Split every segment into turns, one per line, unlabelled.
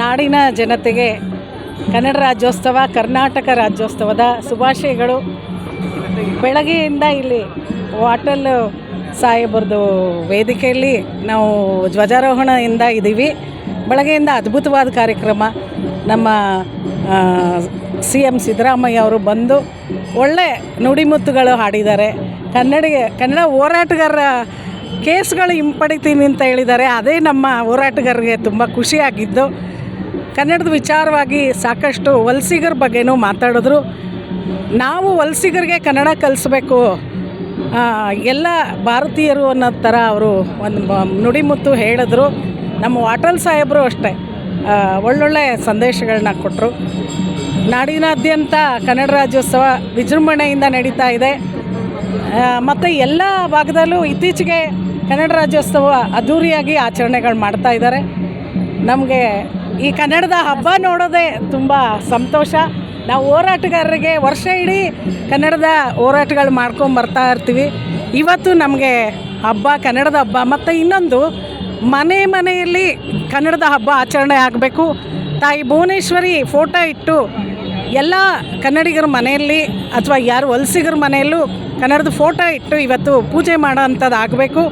ನಾಡಿನ ಜನತೆಗೆ ಕನ್ನಡ ರಾಜ್ಯೋತ್ಸವ, ಕರ್ನಾಟಕ ರಾಜ್ಯೋತ್ಸವದ ಶುಭಾಶಯಗಳು. ಬೆಳಗ್ಗೆಯಿಂದ ಇಲ್ಲಿ ವಾಟಲ್ ಸಾಹೇಬರದು ವೇದಿಕೆಯಲ್ಲಿ ನಾವು ಧ್ವಜಾರೋಹಣದಿಂದ ಇದ್ದೀವಿ. ಬೆಳಗ್ಗೆಯಿಂದ ಅದ್ಭುತವಾದ ಕಾರ್ಯಕ್ರಮ. ನಮ್ಮ ಸಿ ಎಂ ಸಿದ್ದರಾಮಯ್ಯ ಅವರು ಬಂದು ಒಳ್ಳೆ ನುಡಿಮುತ್ತುಗಳು ಹಾಡಿದ್ದಾರೆ. ಕನ್ನಡಿಗೆ, ಕನ್ನಡ ಹೋರಾಟಗಾರರ ಕೇಸ್ಗಳು ಹಿಂಪಡಿತೀನಿ ಅಂತ ಹೇಳಿದ್ದಾರೆ. ಅದೇ ನಮ್ಮ ಹೋರಾಟಗಾರರಿಗೆ ತುಂಬ ಖುಷಿಯಾಗಿದ್ದು, ಕನ್ನಡದ ವಿಚಾರವಾಗಿ ಸಾಕಷ್ಟು ವಲಸಿಗರ ಬಗ್ಗೆನೂ ಮಾತಾಡಿದ್ರು. ನಾವು ವಲಸಿಗರಿಗೆ ಕನ್ನಡ ಕಲಿಸ್ಬೇಕು. ಎಲ್ಲ ಭಾರತೀಯರು ಅನ್ನೋ ಥರ ಅವರು ಒಂದು ನುಡಿಮುತ್ತು ಹೇಳಿದ್ರು. ನಮ್ಮ ವಾಟಲ್ ಸಾಹೇಬರು ಅಷ್ಟೇ ಒಳ್ಳೊಳ್ಳೆ ಸಂದೇಶಗಳನ್ನ ಕೊಟ್ಟರು ನಾಡಿನಾದ್ಯಂತ ಕನ್ನಡ ರಾಜ್ಯೋತ್ಸವ ವಿಜೃಂಭಣೆಯಿಂದ ನಡೀತಾ ಇದೆ. ಮತ್ತು ಎಲ್ಲ ಭಾಗದಲ್ಲೂ ಇತ್ತೀಚೆಗೆ ಕನ್ನಡ ರಾಜ್ಯೋತ್ಸವ ಅದ್ಧೂರಿಯಾಗಿ ಆಚರಣೆಗಳು ಮಾಡ್ತಾ ಇದ್ದಾರೆ. ನಮಗೆ ಈ ಕನ್ನಡದ ಹಬ್ಬ ನೋಡೋದೇ ತುಂಬ ಸಂತೋಷ. ನಾವು ಹೋರಾಟಗಾರರಿಗೆ ವರ್ಷ ಇಡೀ ಕನ್ನಡದ ಹೋರಾಟಗಳು ಮಾಡ್ಕೊಂಡು ಬರ್ತಾ ಇರ್ತೀವಿ. ಇವತ್ತು ನಮಗೆ ಹಬ್ಬ, ಕನ್ನಡದ ಹಬ್ಬ ಮತ್ತು ಇನ್ನೊಂದು ಮನೆ ಮನೆಯಲ್ಲಿ ಕನ್ನಡದ ಹಬ್ಬ ಆಚರಣೆ ಆಗಬೇಕು. ತಾಯಿ ಭುವನೇಶ್ವರಿ ಫೋಟೋ ಇಟ್ಟು ಎಲ್ಲ ಕನ್ನಡಿಗರ ಮನೆಯಲ್ಲಿ ಅಥವಾ ಯಾರು ವಲಸಿಗರ ಮನೆಯಲ್ಲೂ ಕನ್ನಡದ ಫೋಟೋ ಇಟ್ಟು ಇವತ್ತು ಪೂಜೆ ಮಾಡೋವಂಥದ್ದು ಆಗಬೇಕು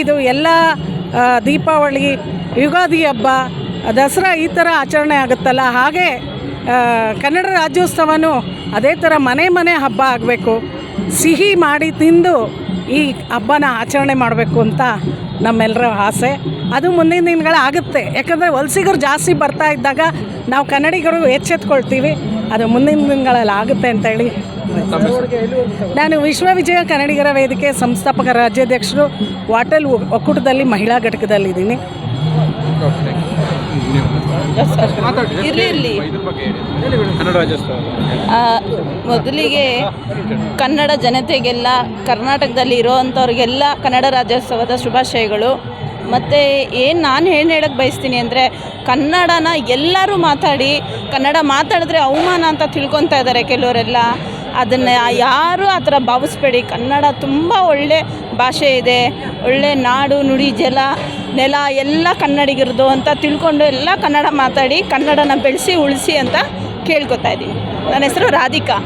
ಇದು ಎಲ್ಲ ದೀಪಾವಳಿ, ಯುಗಾದಿ ಹಬ್ಬ, ದಸರಾ ಈ ಥರ ಆಚರಣೆ ಆಗುತ್ತಲ್ಲ? ಹಾಗೆ ಕನ್ನಡ ರಾಜ್ಯೋತ್ಸವನೂ ಅದೇ ಥರ ಮನೆ ಮನೆ ಹಬ್ಬ ಆಗಬೇಕು. ಸಿಹಿ ಮಾಡಿ ತಿಂದು ಈ ಹಬ್ಬನ ಆಚರಣೆ ಮಾಡಬೇಕು ಅಂತ ನಮ್ಮೆಲ್ಲರ ಆಸೆ. ಅದು ಮುಂದಿನ ದಿನಗಳಾಗುತ್ತೆ. ಯಾಕಂದರೆ ವಲಸಿಗರು ಜಾಸ್ತಿ ಬರ್ತಾ ಇದ್ದಾಗ ನಾವು ಕನ್ನಡಿಗರು ಎಚ್ಚೆತ್ಕೊಳ್ತೀವಿ. ಅದು ಮುಂದಿನ ದಿನಗಳಲ್ಲಿ ಆಗುತ್ತೆ ಅಂತೇಳಿ ನಾನು ವಿಶ್ವವಿಜಯ ಕನ್ನಡಿಗರ ವೇದಿಕೆ ಸಂಸ್ಥಾಪಕ ರಾಜ್ಯಾಧ್ಯಕ್ಷರು ವಾಟಲ್ ಒಕ್ಕೂಟದಲ್ಲಿ ಮಹಿಳಾ ಘಟಕದಲ್ಲಿದ್ದೀನಿ.
ಮೊದಲಿಗೆ ಕನ್ನಡ ಜನತೆಗೆಲ್ಲ ಕರ್ನಾಟಕದಲ್ಲಿ ಇರೋವಂಥವ್ರಿಗೆಲ್ಲ ಕನ್ನಡ ರಾಜ್ಯೋತ್ಸವದ ಶುಭಾಶಯಗಳು. ಮತ್ತು ಏನು ನಾನು ಏನು ಹೇಳಕ್ಕೆ ಬಯಸ್ತೀನಿ ಅಂದರೆ ಕನ್ನಡನ ಎಲ್ಲರೂ ಮಾತಾಡಿ, ಕನ್ನಡ ಮಾತಾಡಿದ್ರೆ ಅವಮಾನ ಅಂತ ತಿಳ್ಕೊತಾ ಇದ್ದಾರೆ ಕೆಲವರೆಲ್ಲ. ಅದನ್ನು ಯಾರೂ ಆ ಥರ ಭಾವಿಸ್ಬೇಡಿ. ಕನ್ನಡ ತುಂಬ ಒಳ್ಳೆ ಭಾಷೆ ಇದೆ. ಒಳ್ಳೆ ನಾಡು, ನುಡಿ, ಜಲ, ನೆಲ ಎಲ್ಲ ಕನ್ನಡಿಗರದು ಅಂತ ತಿಳ್ಕೊಂಡು ಎಲ್ಲ ಕನ್ನಡ ಮಾತಾಡಿ, ಕನ್ನಡನ ಬೆಳೆಸಿ, ಉಳಿಸಿ ಅಂತ ಕೇಳ್ಕೊತಾ ಇದ್ದೀನಿ ನನ್ನ ಹೆಸರು ರಾಧಿಕಾ.